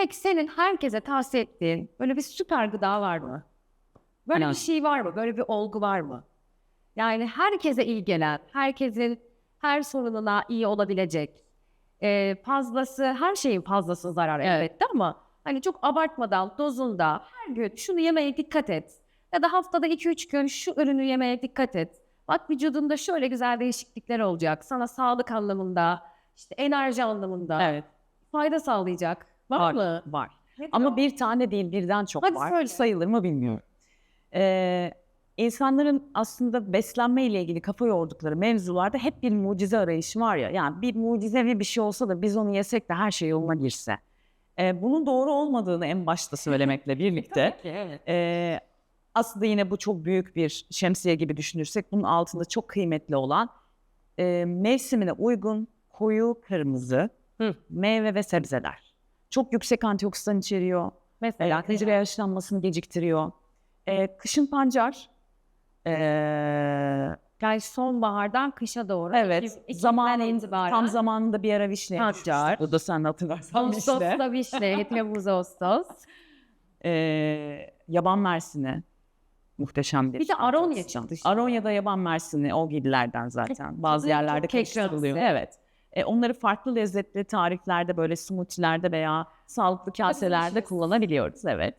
Peki senin herkese tavsiye ettiğin böyle bir süper gıda var mı? Böyle Aynen. bir şey var mı? Böyle bir olgu var mı? Yani herkese iyi gelen, herkesin her sorununa iyi olabilecek. Ee, fazlası, her şeyin fazlası zarar Evet. elbette ama hani çok abartmadan, dozunda her gün şunu yemeye dikkat et. Ya da haftada 2-3 gün şu ürünü yemeye dikkat et. Bak vücudunda şöyle güzel değişiklikler olacak. Sana sağlık anlamında, işte enerji anlamında Evet. fayda sağlayacak. Var, mı? Var. Nedir Ama o? bir tane değil birden çok Hadi var. söyle. Sayılır mı bilmiyorum. Ee, insanların aslında beslenme ile ilgili kafa yordukları mevzularda hep bir mucize arayışı var ya. Yani bir mucizevi bir şey olsa da biz onu yesek de her şey yoluna girse. Ee, bunun doğru olmadığını en başta söylemekle birlikte Tabii ki, evet. ee, aslında yine bu çok büyük bir şemsiye gibi düşünürsek bunun altında çok kıymetli olan e, mevsimine uygun koyu kırmızı Hı. meyve ve sebzeler. Çok yüksek antioksidan içeriyor. Mesela hücre yaşlanmasını geciktiriyor. Ee, kışın pancar. Ee, Yani sonbahardan kışa doğru. evet. İtibaren. tam zamanında bir ara vişne Pancar. Bu da sen hatırlarsan vişne. Ağustos'ta vişne, Temmuz Ağustos. Ee, yaban mersini. Muhteşem bir Bir de aronya çıktı. işte. Aronya da yaban mersini o gibilerden zaten. Bazı yerlerde karıştırılıyor. Evet. E, onları farklı lezzetli tariflerde böyle smoothie'lerde veya sağlıklı kaselerde kullanabiliyoruz. Evet.